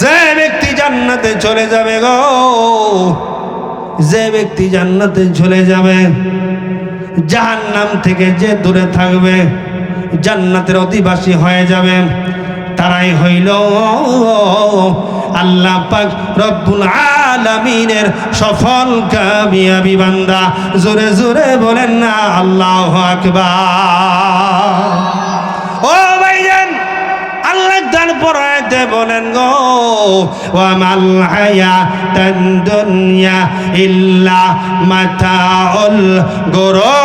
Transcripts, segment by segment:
যে ব্যক্তি জান্নাতে চলে যাবে গো, যে ব্যক্তি জান্নাতে চলে যাবে, জাহান্নাম থেকে যে দূরে থাকবে, জান্নাতের অধিবাসী হয়ে যাবে, তারাই হইল আল্লাহ পাক রব্বুল আলামিনের সফল কামিয়াবি বান্দা। জোরে জোরে বলেন না, আল্লাহ আকবার। ও ভাইজান, আল্লাহ তার পরাইতে বলেন গো ওয়ামাল হায়াতান দুনিয়া ইল্লা মাতাউল গুরুর।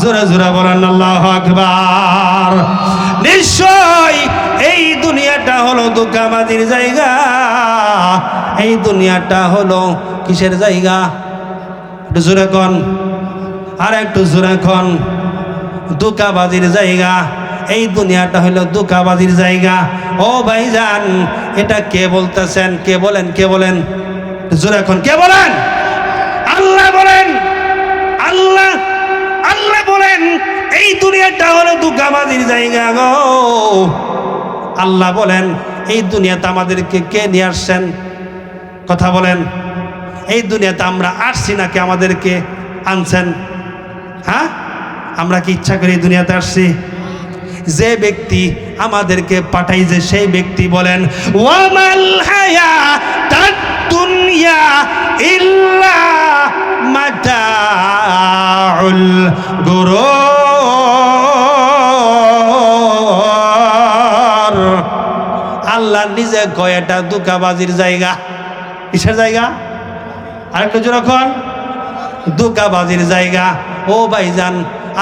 জোরে জোরে বলেন, আল্লাহ আকবার। নিশ্চয় এই দুনিয়াটা হলো দুঃখাবাদির জায়গা। এই দুনিয়াটা হলো কিসের জায়গা? একটু জোরে কন আর একটু জোরে কন। দুকাবাজির জায়গা। এই দুনিয়াটা হলো দুকাবাজির জায়গা। ও ভাইজান, এটা কে বলতেছেন? কে বলেন কে বলেন? জোরে এখন, কে বলেন? আল্লাহ বলেন, আল্লাহ আল্লাহ বলেন, এই দুনিয়াটা হলো দুকাবাজির জায়গা গো। আল্লাহ বলেন, এই দুনিয়াতে আমাদেরকে কে নিয়ে আসছেন? কথা বলেন। এই দুনিয়াতে আমরা আসছি নাকি আমাদেরকে আনছেন? হ্যাঁ? আমরা কি ইচ্ছা করে দুনিয়াতে আসছি? যে ব্যক্তি আমাদেরকে পাঠাইছে সেই ব্যক্তি বলেন দুনিয়া ইল্লা আল্লাহ নিজে কয়, এটা দুকাবাজির জায়গা। কিসের জায়গা? আরেকটু যখন দুকাবাজির জায়গা। ও ভাইজান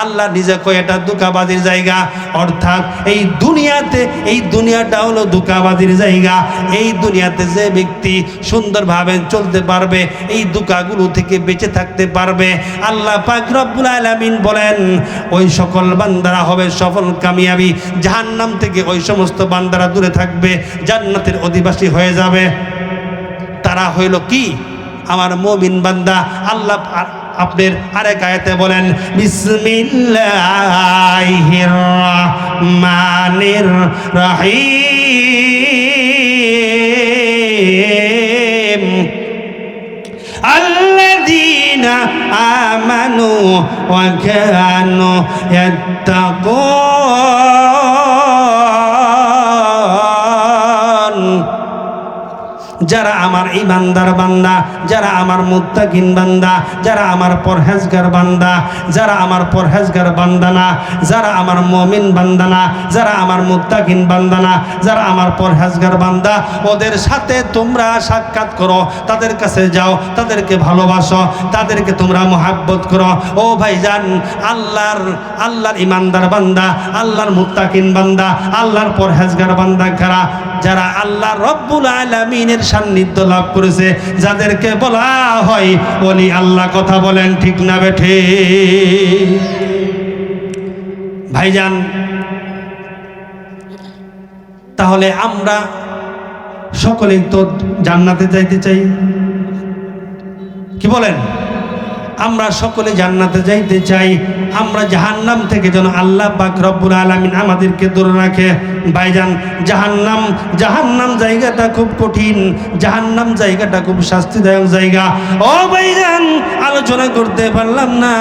আল্লাহ নিজে কয়, এটা দুকাবাজির জায়গা। অর্থাৎ এই দুনিয়াতে, এই দুনিয়াটা হলো দুকাবাজির জায়গা। এই দুনিয়াতে যে ব্যক্তি সুন্দরভাবে চলতে পারবে, এই দুকাগুলো থেকে বেঁচে থাকতে পারবে। আল্লাহ পাক রব্বুল আলামিন বলেন, ওই সকল বান্দারা হবে সফল, কামিয়াবি। জাহান্নাম থেকে ওই সমস্ত বান্দারা দূরে থাকবে, জান্নাতের অধিবাসী হয়ে যাবে। তারা হইল কি? আমার মমিন বান্দা। আল্লাহ আপনার আরেক আয়াতে বলেন বিসমিল্লাহির রহমানির রহিম। আল্লাযীনা আমানু ওয়া কানু ইয়াত্তাকুন। যারা আমার ইমানদার বান্দা, যারা আমার মুত্তাকিন বান্দা, যারা আমার পরহেজগার বান্দা, যারা আমার পরহেজগার বান্দানা যারা আমার মমিন বান্দানা যারা আমার মুত্তাকিন বান্দানা যারা আমার পরহেজগার বান্দা, ওদের সাথে তোমরা সাক্ষাৎ করো, তাদের কাছে যাও, তাদেরকে ভালোবাসো, তাদেরকে তোমরা মোহাব্বত করো। ও ভাই ভাইজান, আল্লাহর আল্লাহর ইমানদার বান্দা, আল্লাহর মুত্তাকিন বান্দা, আল্লাহর পরহেজগার বান্দা কারা? যারা আল্লাহ রব্বুল আলমিনের সান্নিধ্য লাভ করেছে। যাদেরকে বলা হয় বলি আল্লাহ কথা বলেন, ঠিক না বেঠে? ভাইজান, তাহলে আমরা সকলেই তো জান্নাতে যাইতে চাই। কি বলেন? আমরা সকলে জান্নাতে যাইতে চাই। আমরা জাহান্নাম থেকে যেন আল্লাহ পাক রব্বুল আলামিন আমাদেরকে দূরে রাখে। ভাইজান, জাহান্নাম জাহান্নাম জায়গাটা খুব কঠিন, জাহান্নাম জায়গাটা খুব শাস্তিদায়ক জায়গা। ও ভাইজান, আলোচনা করতে পারলাম না,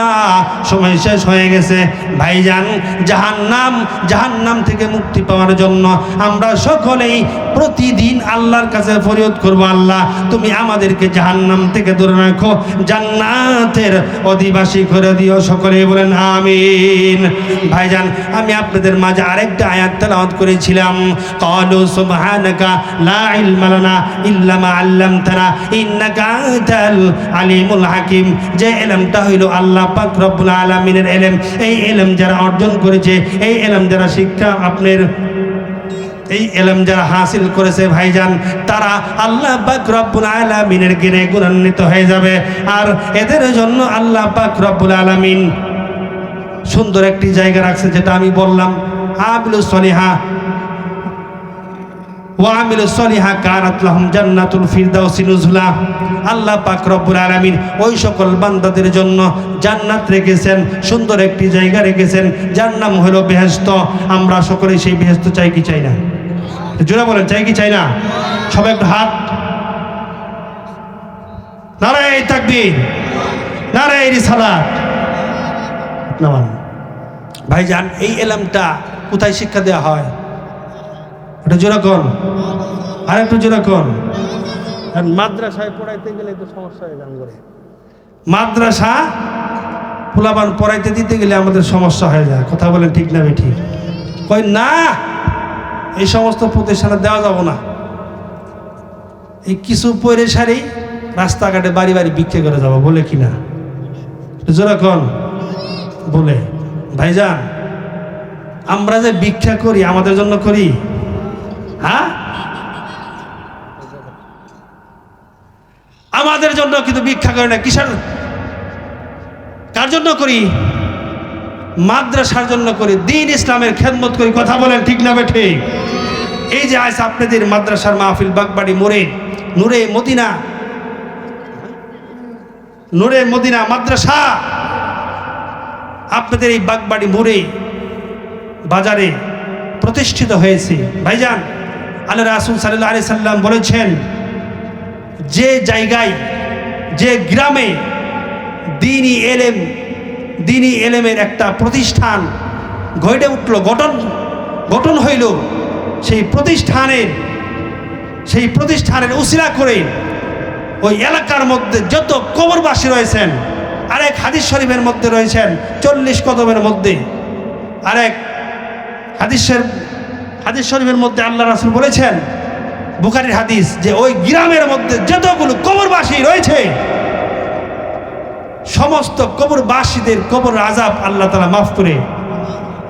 সময় শেষ হয়ে গেছে। ভাইজান, জাহান্নাম জাহান্নাম থেকে মুক্তি পাওয়ার জন্য আমরা সকলেই প্রতিদিন আল্লাহর কাছে ফরিয়াদ করব, আল্লাহ, তুমি আমাদেরকে জাহান্নাম থেকে দূরে রাখো, জান্নাতের অধিবাসী করে দিও সকলে বলেন, আমিন। ভাইজান, আমি আপনাদের মাঝে আরেকটা আয়াত তেলাওয়াত করেছিলাম ক্বালু সুবহানাকা লা ইলমা লানা ইল্লা মা আল্লামতানা, ইন্নাকা আনতাল আলিমুল হাকিম। যে এলমটা হইল আল্লাহ পাক রব্বুল আলামিনের এলেম। এই এলেম যারা অর্জন করেছে, এই এলেম যারা শিক্ষা আপনার, এই এলম যারা হাসিল করেছে ভাইজান, তারা আল্লাহ পাক রব্বুল আলামিনের জ্ঞানে গুণান্বিত হয়ে যাবে। আর এদের জন্য আল্লাহ পাক রব্বুল আলামিন সুন্দর একটি জায়গা রাখছে, যেটা আমি বললাম আবিলু সলিহা। ওয়ামিল সলিহা কানাত লাহুম জান্নাতুল ফিরদাউসি নুজুলা। আল্লাহ পাক রব্বুল আলামিন ওই সকল বান্দাদের জন্য জান্নাত রেখেছেন, সুন্দর একটি জায়গা রেখেছেন, যার নাম হলো বেহেশত। আমরা সকলে সেই বেহেশত চাই কি চাই না? জোরে বলেন, চাই কি চাই না? সবাই একটু হাত। নারায় তাকবীর, নারায় রিসালাত। নামান ভাইজান, এই এলামটা কোথায় শিক্ষা দেওয়া হয়? এটা জোরাকন আর একটু জোরাকন আর মাদ্রাসায় পড়াইতে গেলে তো সমস্যা হয়ে যান করে মাদ্রাসা ফুলাবান পড়াইতে দিতে গেলে আমাদের সমস্যা হয়ে যায়। কথা বলেন ঠিক না ঠিক কই না এই সমস্ত প্রতিষ্ঠানে দেওয়া যাব না। এই কিছু পরে সারি রাস্তাঘাটে বাড়ি বাড়ি বিক্রি করে যাব বলে কি না? জোরাকন বলে ভাইজান আমরা যে ভিক্ষা করি আমাদের জন্য করি? হ্যাঁ? আমাদের জন্য কিন্তু ভিক্ষা করে না, কিসের? কার জন্য করি? মাদ্রাসার জন্য করি, দিন ইসলামের খেদমত করি, কথা বলেন ঠিক না ঠিক এই যে আজ আপনাদের মাদ্রাসার মাহফিল বাগবাড়ি, মোড়ে, নূরে মদিনা নূরে মদিনা মাদ্রাসা, আপনাদের এই বাগবাড়ি মোড়ে, বাজারে প্রতিষ্ঠিত হয়েছে। ভাইজান আল্লাহ রাসুল সাল্লাহ আলি সাল্লাম বলেছেন, যে জায়গায়, যে গ্রামে দিনই এলেম দিনই এলেমের একটা প্রতিষ্ঠান গড়ে উঠল, গঠন গঠন হইল, সেই প্রতিষ্ঠানের সেই প্রতিষ্ঠানের উসিলা করে ওই এলাকার মধ্যে যত কবরবাসী রয়েছেন, আরেক হাদিস শরীফের মধ্যে রয়েছেন, চল্লিশ কদমের মধ্যে, আরেক হাদিসের হাদিস শরীফের মধ্যে আল্লাহ রাসুল বলেছেন, বুখারির হাদিস যে ওই গ্রামের মধ্যে যতগুলো কবরবাসী রয়েছে, সমস্ত কবরবাসীদের কবর আজাব আল্লাহ তালা মাফ করে,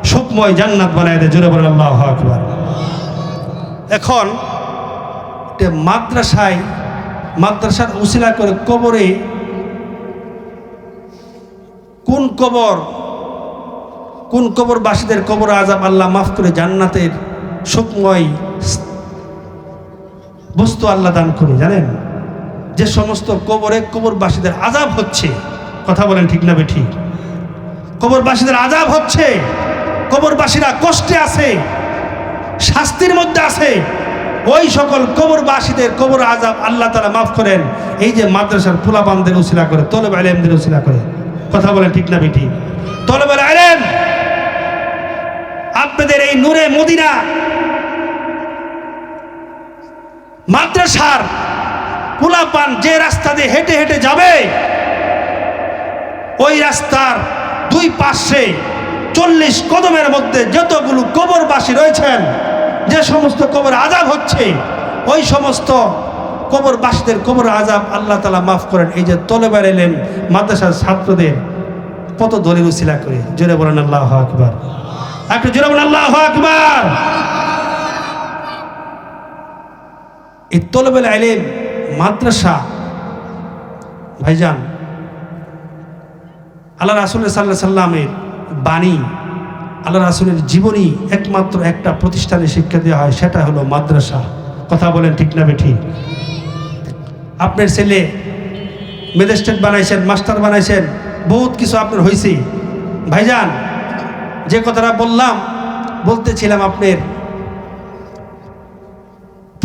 সুখময় জান্নাত বানায় দেয়। জোরে বলেন, আল্লাহ আকবার। এখন মাদ্রাসায়, মাদ্রাসার উশিলা করে কবরে কোন কবর, কোন কবরবাসীদের কবর আজাব আল্লাহ মাফ করে জান্নাতের সুখময় বস্তু আল্লাহ দান করে, জানেন? যে সমস্ত কবরে কবরবাসীদের আজাব হচ্ছে, কথা বলেন ঠিক না ঠিক কবরবাসীদের আজাব হচ্ছে, কবরবাসীরা কষ্টে আছে, শাস্তির মধ্যে আছে। ওই সকল কবরবাসীদের কবর আজাব আল্লাহ তালা মাফ করেন। এই যে মাদ্রাসার ফুলাবানদের উশিলা করে, তলব আলেমদের উশিলা করে, কথা বলেন ঠিক না ঠিক তলব আলেম, আপনাদের এই নূরে মদিনা মাদ্রাসার পোলাপান যে রাস্তা দিয়ে হেঁটে হেঁটে যাবে, ওই রাস্তার দুই পাশে চল্লিশ কদমের মধ্যে যতগুলো কবরবাসী রয়েছেন, যে সমস্ত কবর আজাব হচ্ছে, ওই সমস্ত কবরবাসীদের কবর আজাব আল্লাহ তালা মাফ করেন। এই যে তলেবার এলেন মাদ্রাসার ছাত্রদের কত দলিল উশিলা করে। জোরে বলেন আল্লাহ আকবার। একটু জোরে বলেন আল্লাহ আকবার। এই তলবেল আইলেম, মাদ্রাসা, ভাইজান, আল্লাহ রাসুল সাল্লাহ সাল্লামের বাণী, আল্লাহ রাসুলের জীবনী একমাত্র একটা প্রতিষ্ঠানে শিক্ষা দেওয়া হয়, সেটা হলো মাদ্রাসা। কথা বলেন ঠিক না ঠিক আপনার ছেলে ম্যাজিস্ট্রেট বানাইছেন, মাস্টার বানাইছেন, বহুত কিছু আপনার হয়েছে ভাইজান, যে কথাটা বললাম, বলতেছিলাম আপনার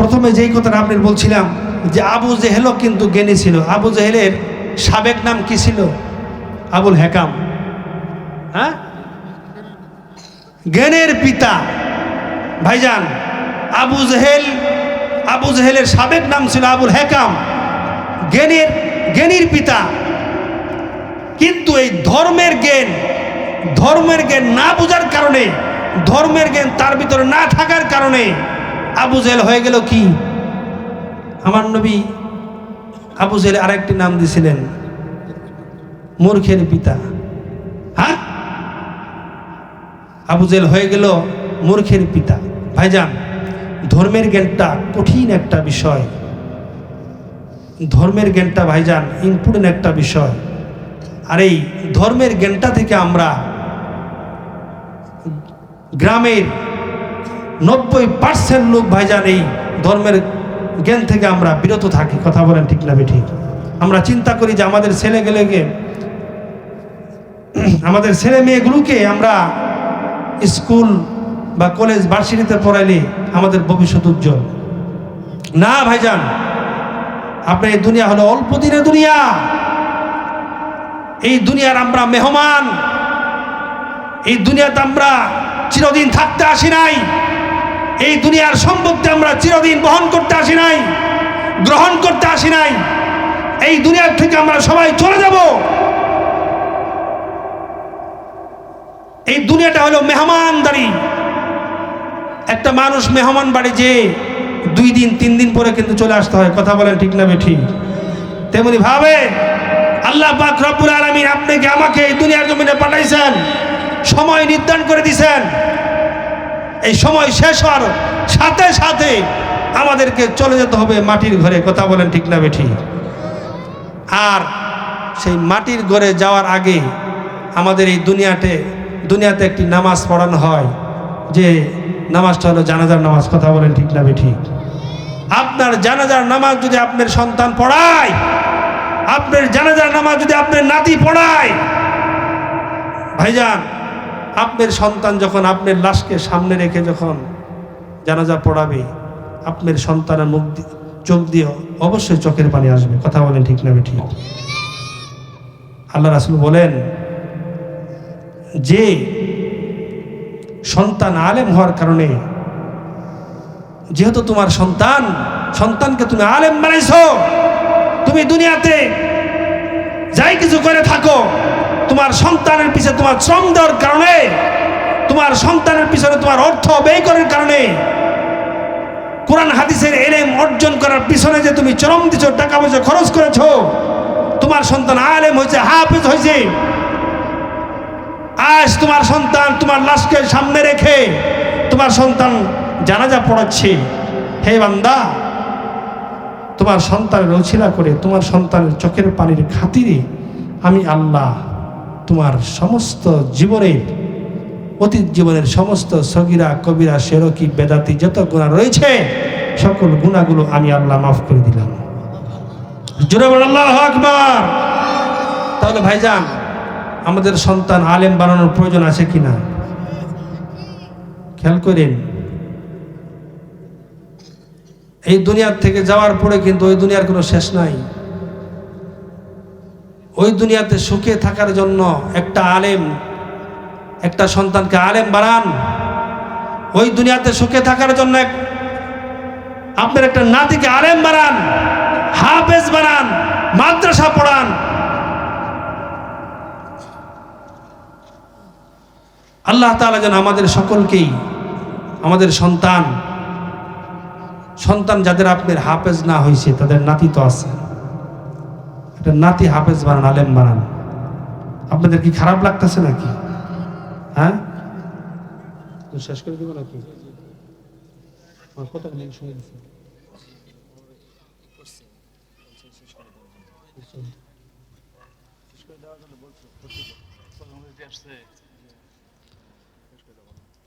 প্রথমে যেই কথাটা আপনার বলছিলাম যে আবু জেহেলও কিন্তু জ্ঞানী ছিল। আবু জেহেলের সাবেক নাম কি ছিল? আবুল হেকাম। হ্যাঁ? জ্ঞানের পিতা। ভাইজান, আবু জেহেল, আবু জেহেলের সাবেক নাম ছিল আবুল হেকাম। জ্ঞানের, জ্ঞানীর পিতা। কিন্তু এই ধর্মের জ্ঞান ধর্মের জ্ঞান না বোঝার কারণে, ধর্মের জ্ঞান তার ভিতরে না থাকার কারণে আবু জেল হয়ে গেল কি? আমার নবী আবু জেল আরেকটি নাম দিছিলেন মূর্খের পিতা। হ্যাঁ? আবু জেল হয়ে গেল মূর্খের পিতা। ভাইজান, ধর্মের জ্ঞানটা কঠিন একটা বিষয়। ধর্মের জ্ঞানটা ভাইজান ইম্পর্টেন্ট একটা বিষয়। আর এই ধর্মের জ্ঞানটা থেকে আমরা গ্রামের নব্বই পার্সেন্ট লোক ভাইজান এই ধর্মের জ্ঞান থেকে আমরা বিরত থাকি, কথা বলেন ঠিক না ঠিক আমরা চিন্তা করি যে আমাদের ছেলে গেলেকে আমাদের ছেলে মেয়েগুলোকে আমরা স্কুল বা কলেজ, ভার্সিটিতে পড়াইলে আমাদের ভবিষ্যৎ উজ্জ্বল। না ভাইজান আপনার এই দুনিয়া হলো অল্প দিনের দুনিয়া। এই দুনিয়ার আমরা মেহমান। এই দুনিয়াতে আমরা চিরদিন থাকতে আসি নাই। এই দুনিয়ার সম্পত্তি আমরা চিরদিন বহন করতে আসি নাই, গ্রহণ করতে আসি নাই। এই দুনিয়ার থেকে আমরা সবাই চলে যাব। এই দুনিয়াটা হলো মেহমানদারি। একটা মানুষ মেহমান বাড়ি যে দুই দিন, তিন দিন পরে কিন্তু চলে আসতে হয়। কথা বলেন ঠিক না ঠিক তেমনি ভাবে আল্লাহ পাক রব্বুল আলামিন আপনাকে আমাকে এই দুনিয়ার জমিনে পাঠাইছেন। সময় নির্ধারণ করে দিছেন। এই সময় শেষ হওয়ার সাথে সাথে আমাদেরকে চলে যেতে হবে মাটির ঘরে। কথা বলেন ঠিক না বেঠি? আর সেই মাটির ঘরে যাওয়ার আগে আমাদের এই দুনিয়াতে দুনিয়াতে একটি নামাজ পড়ানো হয়, যে নামাজটা হলো জানাজার নামাজ। কথা বলেন ঠিক না ঠিক আপনার জানাজার নামাজ যদি আপনার সন্তান পড়ায়, আপনার জানাজার নামাজ যদি আপনার নাতি পড়ায়, ভাইজান আপনার সন্তান যখন আপনার লাশকে সামনে রেখে যখন জানাজা পড়াবে, আপনার সন্তানের মুখ চোখ দিয়ে অবশ্যই চোখের পানি আসবে। কথা বলেন ঠিক না ঠিক? আল্লাহ রাসুল বলেন, যে সন্তান আলেম হওয়ার কারণে, যেহেতু তোমার সন্তান, সন্তানকে তুমি আলেম বানাইছো, তুমি দুনিয়াতে তোমার সন্তানের পিছনে তোমার শ্রম দেওয়ার কারণে, তোমার সন্তানের পিছনে তোমার অর্থ ব্যয় করার কারণে, কোরআন হাদিসের এলেম অর্জন করার পিছনে যে তুমি চরম দিছ, টাকা পয়সা খরচ করেছ, তোমার সন্তান আলেম হয়েছে, হাফিজ হয়েছে। আজ তোমার সন্তান তোমার লাশকে সামনে রেখে তোমার সন্তান জানাজা পড়াচ্ছে। হে বান্দা, তোমার সন্তানের অছিলা করে, তোমার সন্তানের চোখের পানির খাতিরে আমি আল্লাহ তোমার সমস্ত জীবনের, অতীত জীবনের সমস্ত সগিরা, কবিরা সেরকি বেদাতি যত গুণা রয়েছে, সকল গুণাগুলো আমি আল্লাহ মাফ করে দিলাম। আল্লাহ আকবার। তাহলে ভাইজান, আমাদের সন্তান আলেম বানানোর প্রয়োজন আছে কিনা? খেয়াল করেন, এই দুনিয়ার থেকে যাওয়ার পরে কিন্তু ওই দুনিয়ার কোনো শেষ নাই। ওই দুনিয়াতে সুখে থাকার জন্য একটা আলেম, একটা সন্তানকে আলেম বানান। ওই দুনিয়াতে সুখে থাকার জন্য আপনার একটা নাতিকে আলেম বানান, হাফেজ বানান, মাদ্রাসা পড়ান। আল্লাহ তাআলা যেন আমাদের সকলকেই, আমাদের সন্তান সন্তান যাদের আপনার হাফেজ না হয়েছে, তাদের নাতি তো আছে। একটা নাতি হাফেজ বানান আলেম বানান। আপনাদের কি খারাপ লাগতেছে নাকি? হ্যাঁ? তো শেষ করে দিব নাকি?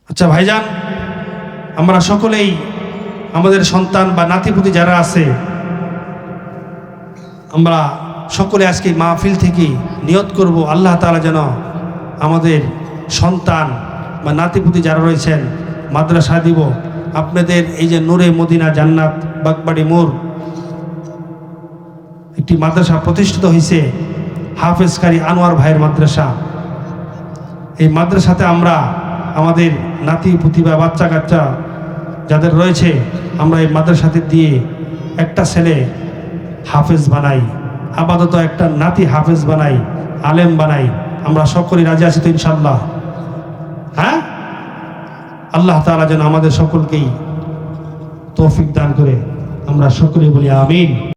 আচ্ছা ভাইজান আমরা সকলেই আমাদের সন্তান বা নাতিপুতি যারা আছে আমরা সকলে আজকে মাহফিল থেকে নিয়ত করব, আল্লাহ তাআলা যেন আমাদের সন্তান বা নাতিপুতি যারা রয়েছেন, মাদ্রাসা দিব। আপনাদের এই যে নূরে মদিনা জান্নাত বাগবাড়ি মোড়, একটি মাদ্রাসা প্রতিষ্ঠিত হয়েছে হাফেজকারী আনোয়ার ভাইয়ের মাদ্রাসা। এই মাদ্রাসাতে আমরা আমাদের নাতি পুতি বা বাচ্চা কাচ্চা যাদের রয়েছে, আমরা এই মাদ্রাসাতে দিয়ে একটা ছেলে হাফেজ বানাই। আপাতত একটা নাতি হাফেজ বানাই, আলেম বানাই। আমরা সকলে রাজি আছি তো ইনশাল্লাহ হ্যাঁ? আল্লাহ তালা যেন আমাদের সকলকেই তৌফিক দান করে। আমরা সকলে বলি আমিন।